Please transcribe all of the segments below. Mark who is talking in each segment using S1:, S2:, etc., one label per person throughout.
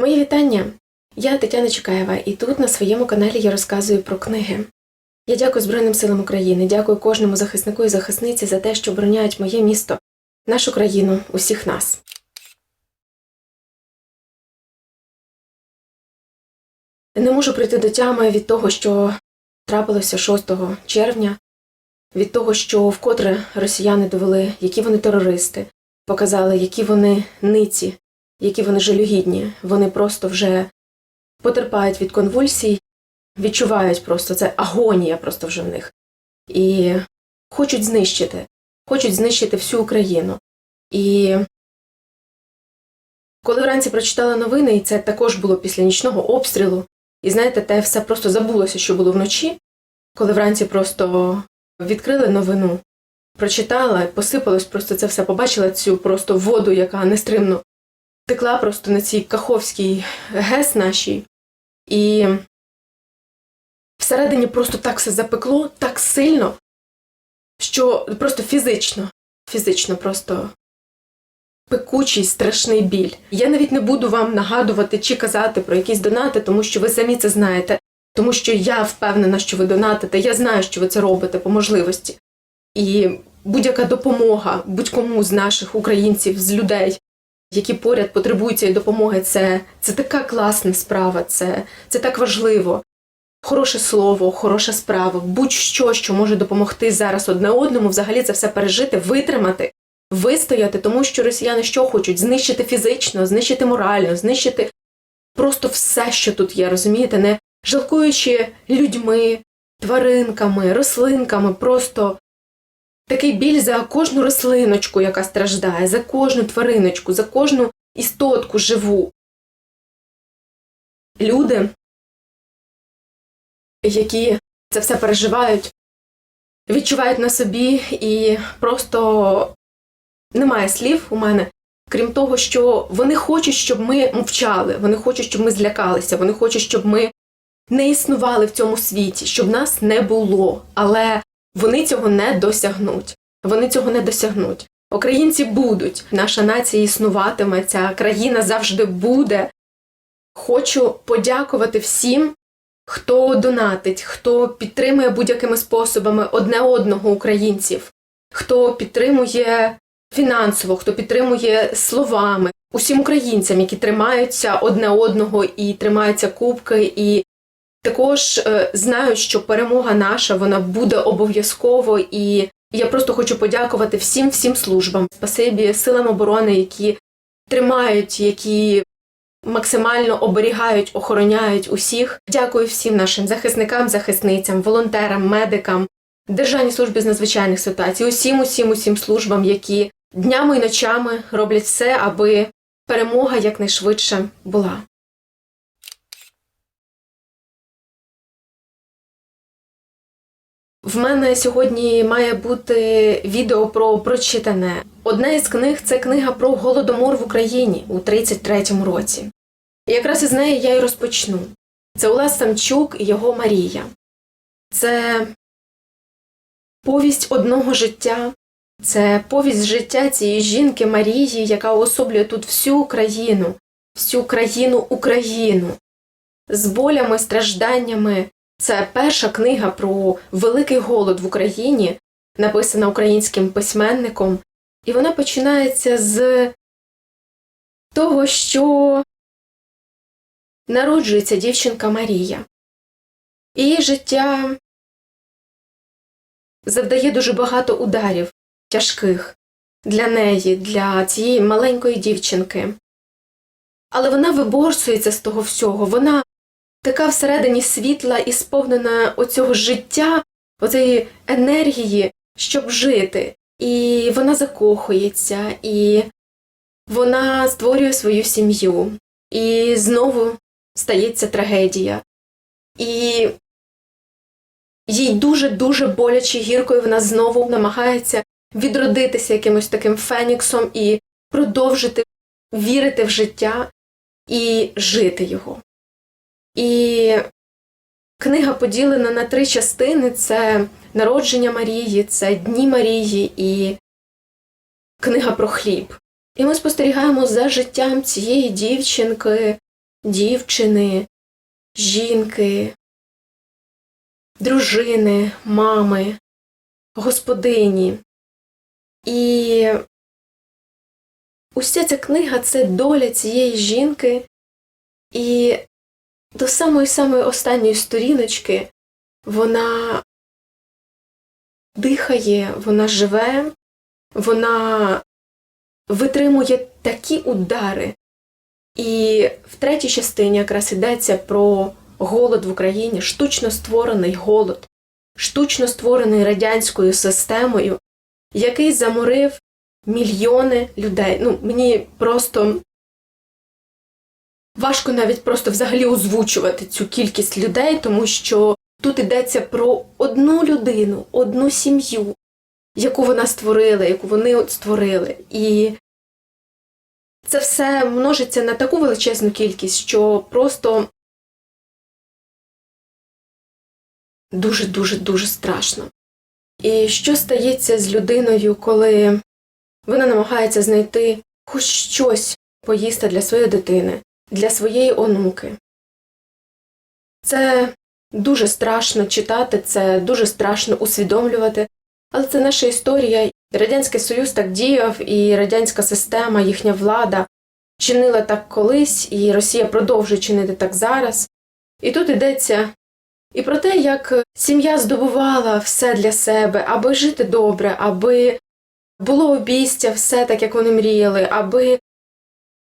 S1: Мої вітання! Я Тетяна Чукаєва, і тут на своєму каналі я розказую про книги. Я дякую Збройним силам України, дякую кожному захиснику і захисниці за те, що обороняють моє місто, нашу країну, усіх нас. Не можу прийти до тями від того, що трапилося 6 червня, від того, що вкотре росіяни довели, які вони терористи, показали, які вони ниці, які вони жалюгідні. Вони просто вже потерпають від конвульсій, відчувають просто це агонія просто вже в них. І хочуть знищити, хочуть знищити всю Україну. І коли вранці прочитала новини, і це також було після нічного обстрілу, і знаєте, те все просто забулося, що було вночі, коли вранці просто відкрили новину, прочитала, посипалось просто це все, побачила цю просто воду, яка нестримно текла просто на цій Каховській ГЕС нашій, і всередині просто так все запекло, так сильно, що просто фізично, фізично просто пекучий страшний біль. Я навіть не буду вам нагадувати чи казати про якісь донати, тому що ви самі це знаєте, тому що я впевнена, що ви донатите, я знаю, що ви це робите по можливості. І будь-яка допомога будь-кому з наших українців, з людей, які поряд потребують цієї допомоги, це, це така класна справа, це, це так важливо. Хороше слово, хороша справа, будь-що, що може допомогти зараз одне одному, взагалі це все пережити, витримати, вистояти, тому що росіяни що хочуть? Знищити фізично, знищити морально, знищити просто все, що тут є, розумієте, не жалкуючи людьми, тваринками, рослинками, просто такий біль за кожну рослиночку, яка страждає, за кожну твариночку, за кожну істотку живу. Люди, які це все переживають, відчувають на собі і просто немає слів у мене, крім того, що вони хочуть, щоб ми мовчали, вони хочуть, щоб ми злякалися, вони хочуть, щоб ми не існували в цьому світі, щоб нас не було. Але вони цього не досягнуть. Вони цього не досягнуть. Українці будуть, наша нація існуватиме, ця країна завжди буде. Хочу подякувати всім, хто донатить, хто підтримує будь-якими способами одне одного українців, хто підтримує фінансово, хто підтримує словами, усім українцям, які тримаються одне одного і тримаються кубки, і також е, знаю, що перемога наша вона буде обов'язково, і я просто хочу подякувати всім всім службам, спасибі силам оборони, які тримають, які максимально оберігають, охороняють усіх. Дякую всім нашим захисникам, захисницям, волонтерам, медикам, Державній службі з надзвичайних ситуацій, усім, усім, усім службам, які днями і ночами роблять все, аби перемога якнайшвидше була. В мене сьогодні має бути відео про прочитане. Одна із книг це книга про голодомор в Україні у 33-му році. І якраз із неї я й розпочну. Це Олес Самчук і його Марія. Це повість одного життя, це повість життя цієї жінки Марії, яка уособлює тут всю Україну, всю країну Україну з болями, стражданнями. Це перша книга про великий голод в Україні, написана українським письменником, і вона починається з того, що народжується дівчинка Марія. Її життя завдає дуже багато ударів тяжких для неї, для цієї маленької дівчинки. Але вона виборсується з того всього. Вона така всередині світла і сповнена оцього життя, оцієї енергії, щоб жити. І вона закохується, і вона створює свою сім'ю. І знову стається трагедія. І їй дуже-дуже боляче гіркою вона знову намагається відродитися якимось таким феніксом і продовжити вірити в життя і жити його. І книга поділена на три частини: це народження Марії, це Дні Марії і книга про хліб. І ми спостерігаємо за життям цієї дівчинки, дівчини, жінки, дружини, мами, господині. І уся ця книга це доля цієї жінки, і до самої самої останньої сторіночки вона дихає, вона живе, вона витримує такі удари. І в третій частині якраз йдеться про голод в Україні, штучно створений голод, штучно створений радянською системою, який заморив мільйони людей. Ну, мені просто важко навіть просто взагалі озвучувати цю кількість людей, тому що тут йдеться про одну людину, одну сім'ю, яку вона створила, яку вони от створили. І це все множиться на таку величезну кількість, що просто дуже-дуже дуже страшно. І що стається з людиною, коли вона намагається знайти хоч щось поїсти для своєї дитини, для своєї онуки? Це дуже страшно читати, це дуже страшно усвідомлювати, але це наша історія. Радянський Союз так діяв, і радянська система, їхня влада чинила так колись, і Росія продовжує чинити так зараз. І тут йдеться і про те, як сім'я здобувала все для себе, аби жити добре, аби було обійстя, все так, як вони мріяли, аби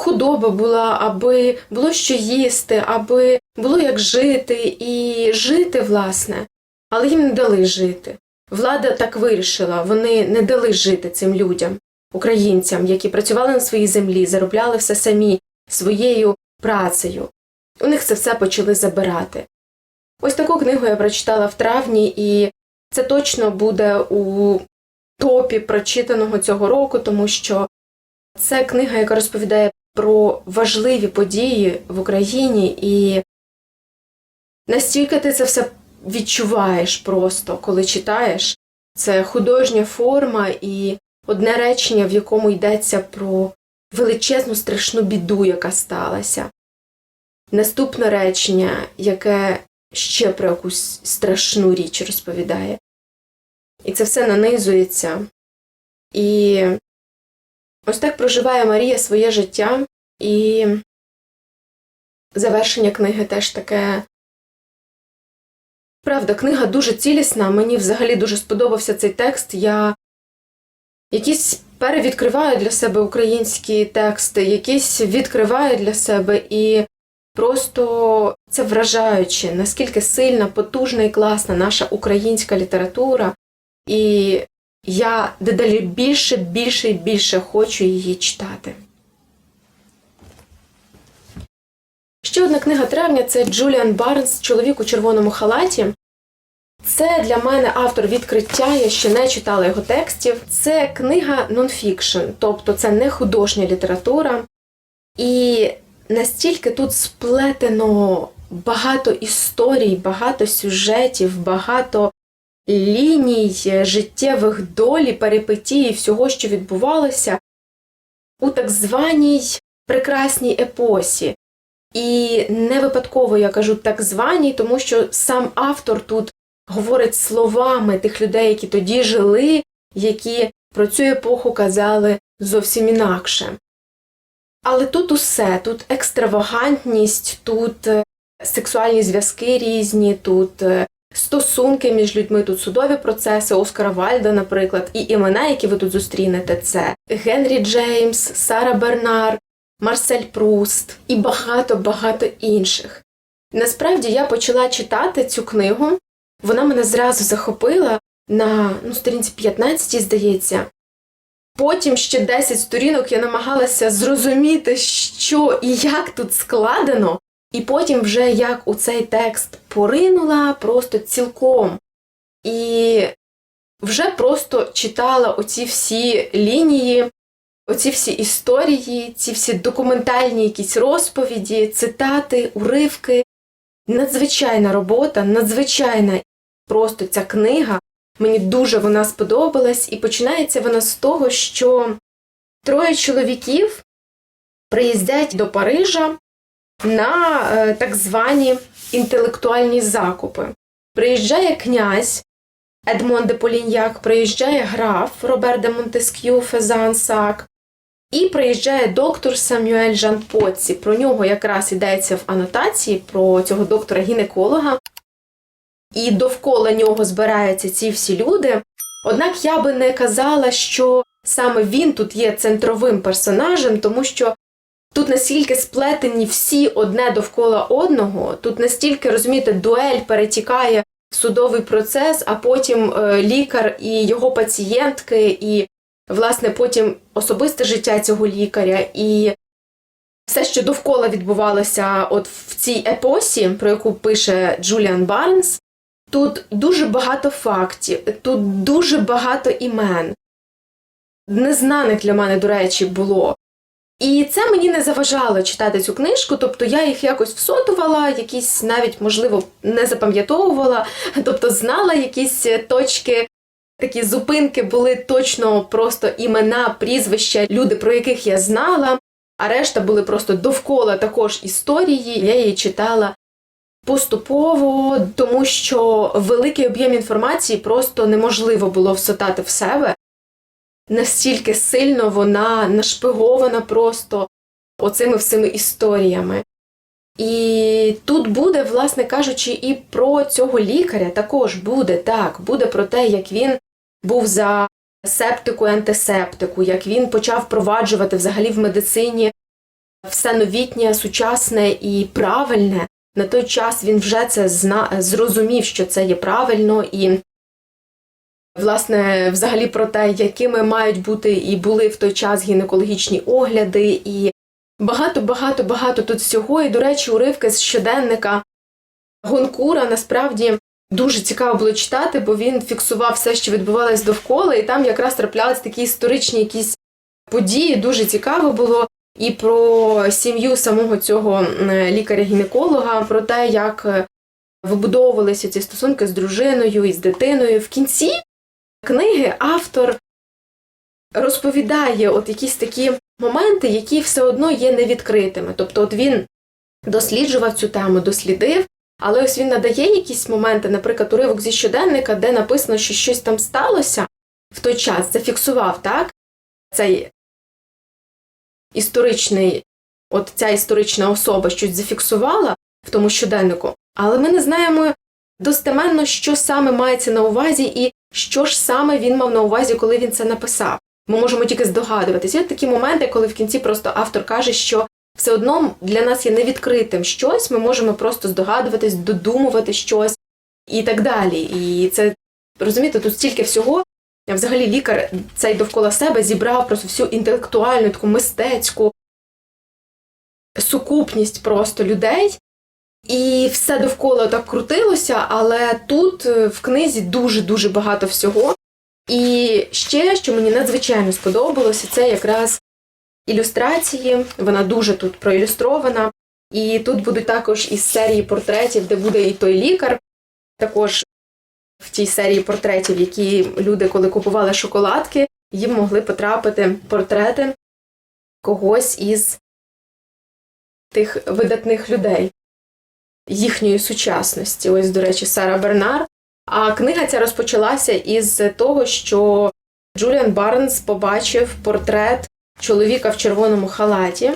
S1: худоба була, аби було що їсти, аби було як жити і жити, власне, але їм не дали жити. Влада так вирішила, вони не дали жити цим людям, українцям, які працювали на своїй землі, заробляли все самі своєю працею. У них це все почали забирати. Ось таку книгу я прочитала в травні, і це точно буде у топі прочитаного цього року, тому що це книга, яка розповідає про важливі події в Україні, і настільки ти це все відчуваєш просто, коли читаєш. Це художня форма і одне речення, в якому йдеться про величезну страшну біду, яка сталася. Наступне речення, яке ще про якусь страшну річ розповідає. І це все нанизується. І ось так проживає Марія своє життя, і завершення книги теж таке. Правда, книга дуже цілісна, мені взагалі дуже сподобався цей текст. Я якісь перевідкриваю для себе українські тексти, якісь відкриваю для себе, і просто це вражаюче, наскільки сильна, потужна і класна наша українська література, і я дедалі більше, більше і більше хочу її читати. Ще одна книга травня це Джуліан Барнс Чоловік у червоному халаті. Це для мене автор відкриття, я ще не читала його текстів. Це книга нонфікшн, тобто це не художня література. І настільки тут сплетено багато історій, багато сюжетів, багато ліній, життєвих долі, перипетії, всього, що відбувалося у так званій прекрасній епосі. І не випадково я кажу так званій, тому що сам автор тут говорить словами тих людей, які тоді жили, які про цю епоху казали зовсім інакше. Але тут усе, тут екстравагантність, тут е, сексуальні зв'язки різні, тут е, стосунки між людьми, тут судові процеси, Оскара Вальда, наприклад, і імена, які ви тут зустрінете, це Генрі Джеймс, Сара Бернар, Марсель Пруст і багато-багато інших. Насправді я почала читати цю книгу, вона мене зразу захопила на ну, сторінці 15, здається. Потім ще 10 сторінок я намагалася зрозуміти, що і як тут складено, і потім вже як у цей текст поринула просто цілком. І вже просто читала оці всі лінії, оці всі історії, ці всі документальні якісь розповіді, цитати, уривки. Надзвичайна робота, надзвичайна просто ця книга. Мені дуже вона сподобалась, і починається вона з того, що троє чоловіків приїздять до Парижа на е, так звані інтелектуальні закупи. Приїжджає князь Едмон де Поліньяк, приїжджає граф Робер де Монтеск'ю Фезансак, і приїжджає доктор Самюель Жан Поці. Про нього якраз йдеться в анотації про цього доктора-гінеколога. І довкола нього збираються ці всі люди. Однак я би не казала, що саме він тут є центровим персонажем, тому що тут настільки сплетені всі одне довкола одного, тут настільки, розумієте, дуель перетікає в судовий процес, а потім е, лікар і його пацієнтки, і, власне, потім особисте життя цього лікаря, і все, що довкола відбувалося от в цій епосі, про яку пише Джуліан Барнс, тут дуже багато фактів, тут дуже багато імен. Незнаних для мене, до речі, було. І це мені не заважало читати цю книжку, тобто я їх якось всотувала, якісь навіть, можливо, не запам'ятовувала, тобто знала якісь точки, такі зупинки були точно просто імена, прізвища, люди, про яких я знала, а решта були просто довкола також історії. Я її читала поступово, тому що великий об'єм інформації просто неможливо було всотати в себе настільки сильно вона нашпигована просто оцими всіми історіями. І тут буде, власне кажучи, і про цього лікаря також буде так, буде про те, як він був за септику і антисептику, як він почав впроваджувати взагалі в медицині все новітнє, сучасне і правильне. На той час він вже це зна... зрозумів, що це є правильно, і Власне, взагалі про те, якими мають бути і були в той час гінекологічні огляди, і багато, багато, багато тут всього. І, до речі, уривки з щоденника Гонкура насправді дуже цікаво було читати, бо він фіксував все, що відбувалось довкола, і там якраз траплялись такі історичні якісь події. Дуже цікаво було. І про сім'ю самого цього лікаря-гінеколога, про те, як вибудовувалися ці стосунки з дружиною і з дитиною. В кінці книги автор розповідає от якісь такі моменти, які все одно є невідкритими. Тобто, от він досліджував цю тему, дослідив, але ось він надає якісь моменти, наприклад, уривок зі щоденника, де написано, що щось там сталося в той час, зафіксував так, цей історичний, от ця історична особа щось зафіксувала в тому щоденнику, але ми не знаємо достеменно, що саме мається на увазі, і що ж саме він мав на увазі, коли він це написав. Ми можемо тільки здогадуватися. Є такі моменти, коли в кінці просто автор каже, що все одно для нас є невідкритим щось, ми можемо просто здогадуватись, додумувати щось і так далі. І це розумієте, тут стільки всього. Взагалі лікар цей довкола себе зібрав просто всю інтелектуальну, таку мистецьку сукупність просто людей, і все довкола так крутилося, але тут е, в книзі дуже-дуже багато всього. І ще, що мені надзвичайно сподобалося, це якраз ілюстрації. Вона дуже тут проілюстрована. І тут будуть також із серії портретів, де буде і той лікар. Також в тій серії портретів, які люди, коли купували шоколадки, їм могли потрапити портрети когось із тих видатних людей їхньої сучасності. Ось, до речі, Сара Бернар. А книга ця розпочалася із того, що Джуліан Барнс побачив портрет чоловіка в червоному халаті.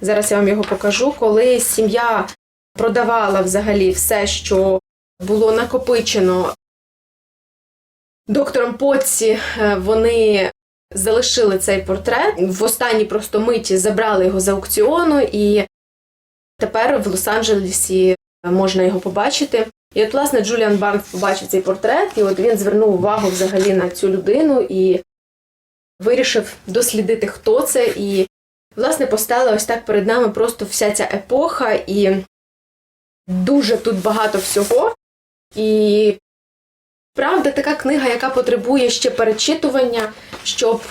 S1: Зараз я вам його покажу, коли сім'я продавала взагалі все, що було накопичено доктором Потці, е, вони залишили цей портрет. В останній просто миті забрали його з аукціону, і тепер в Лос-Анджелесі можна його побачити. І от, власне, Джуліан Барнс побачив цей портрет, і от він звернув увагу взагалі на цю людину і вирішив дослідити, хто це. І, власне, постала ось так перед нами просто вся ця епоха, і дуже тут багато всього. І правда, така книга, яка потребує ще перечитування, щоб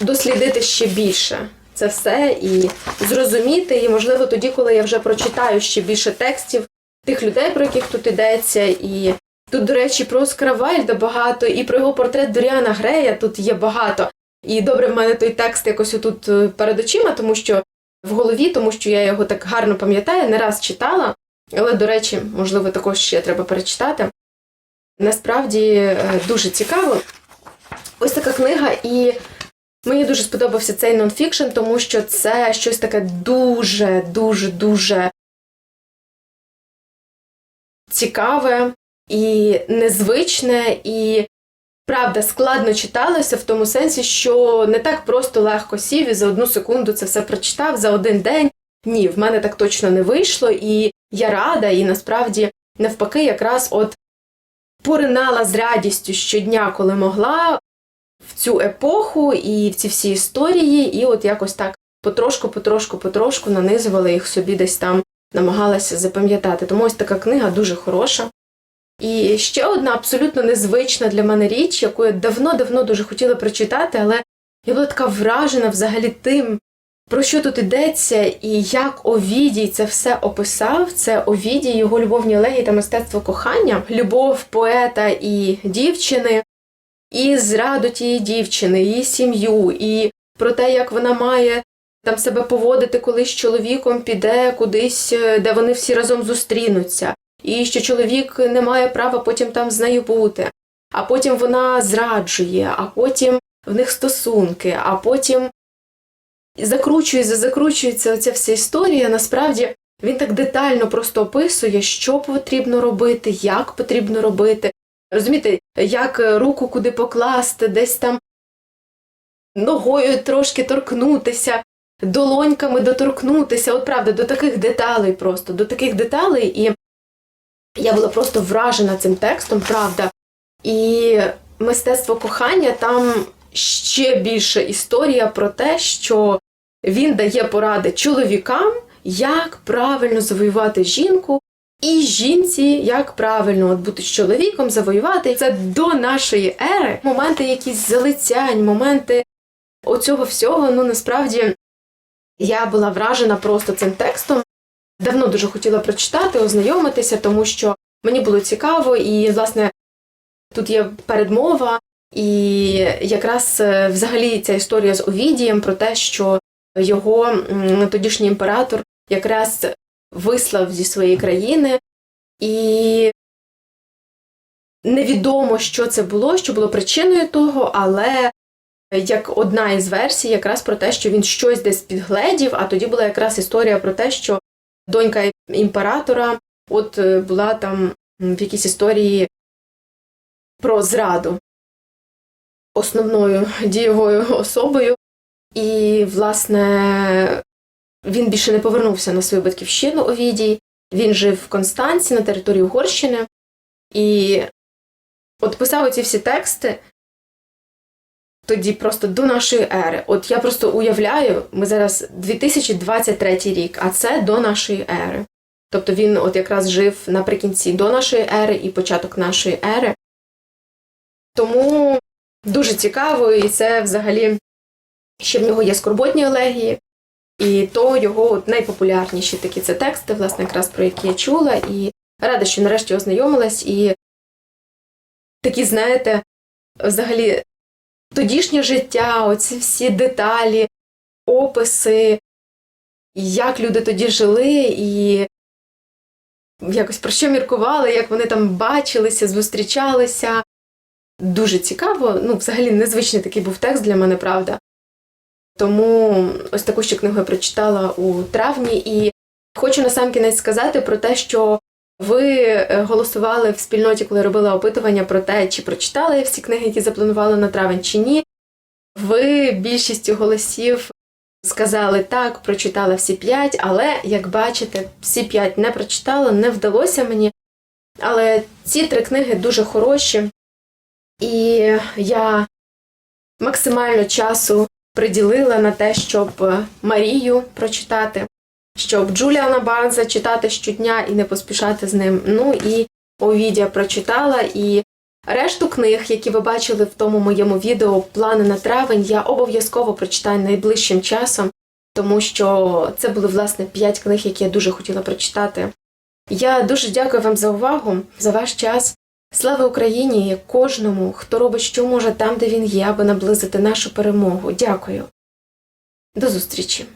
S1: дослідити ще більше це все і зрозуміти. І, можливо, тоді, коли я вже прочитаю ще більше текстів тих людей, про яких тут йдеться, і тут, до речі, про Оскара Вальда багато, і про його портрет Доріана Грея тут є багато. І добре, в мене той текст якось отут е, перед очима, тому що в голові, тому що я його так гарно пам'ятаю, не раз читала, але, до речі, можливо, також ще треба перечитати. Насправді е, дуже цікаво. Ось така книга, і мені дуже сподобався цей нонфікшн, тому що це щось таке дуже, дуже, дуже цікаве і незвичне, і правда складно читалося в тому сенсі, що не так просто легко сів і за одну секунду це все прочитав за один день. Ні, в мене так точно не вийшло, і я рада, і насправді навпаки, якраз от поринала з радістю щодня, коли могла в цю епоху і в ці всі історії, і от якось так потрошку, потрошку, потрошку нанизувала їх собі десь там, намагалася запам'ятати. Тому ось така книга дуже хороша. І ще одна абсолютно незвична для мене річ, яку я давно-давно дуже хотіла прочитати, але я була така вражена взагалі тим, про що тут йдеться, і як Овідій це все описав. Це Овідій, його любовні елегії та мистецтво кохання, любов поета і дівчини, і зраду тієї дівчини, її сім'ю, і про те, як вона має там себе поводити, коли з чоловіком піде кудись, е, де вони всі разом зустрінуться, і що чоловік не має права потім там з нею бути. А потім вона зраджує, а потім в них стосунки, а потім закручується, закручується оця вся історія. Насправді він так детально просто описує, що потрібно робити, як потрібно робити. Розумієте, як руку куди покласти, десь там ногою трошки торкнутися, долоньками доторкнутися. От правда, до таких деталей просто, до таких деталей. І я була просто вражена цим текстом, правда. І мистецтво кохання там ще більше історія про те, що він дає поради чоловікам, як правильно завоювати жінку, і жінці, як правильно от бути з чоловіком, завоювати. Це до нашої ери. Моменти якісь залицянь, моменти оцього всього. Ну насправді я була вражена просто цим текстом. Давно дуже хотіла прочитати, ознайомитися, тому що мені було цікаво, і, власне, тут є передмова, і якраз е, взагалі ця історія з Овідієм про те, що його тодішній імператор якраз вислав зі своєї країни, і невідомо, що це було, що було причиною того, але як одна із версій, якраз про те, що він щось десь підгледів, а тоді була якраз історія про те, що донька імператора от е, була там в якійсь історії про зраду основною дієвою особою. І, власне, він більше не повернувся на свою батьківщину Овідій. Він жив в Констанці на території Угорщини і от писав оці всі тексти тоді просто до нашої ери. От я просто уявляю, ми зараз 2023 рік, а це до нашої ери. Тобто він от якраз жив наприкінці до нашої ери і початок нашої ери. Тому дуже цікаво, і це взагалі ще в нього є скорботні елегії, і то його от найпопулярніші такі це тексти, власне, якраз про які я чула, і рада, що нарешті ознайомилась, і такі, знаєте, взагалі тодішнє життя, оці всі деталі, описи, як люди тоді жили, і якось про що міркували, як вони там бачилися, зустрічалися. Дуже цікаво. Ну, взагалі, незвичний такий був текст для мене, правда. Тому ось таку ще книгу я прочитала у травні, і хочу насамкінець сказати про те, що ви е, голосували в спільноті, коли робила опитування про те, чи прочитали всі книги, які запланували на травень, чи ні. Ви більшістю голосів сказали так, прочитала всі п'ять, але, як бачите, всі п'ять не прочитала, не вдалося мені. Але ці три книги дуже хороші, і я максимально часу приділила на те, щоб Марію прочитати, щоб Джуліана Барнса читати щодня і не поспішати з ним. Ну і Овідія прочитала. І решту книг, які ви бачили в тому моєму відео плани на травень, я обов'язково прочитаю найближчим часом, тому що це були власне п'ять книг, які я дуже хотіла прочитати. Я дуже дякую вам за увагу, за ваш час. Слава Україні кожному, хто робить, що може там, де він є, аби наблизити нашу перемогу. Дякую. До зустрічі!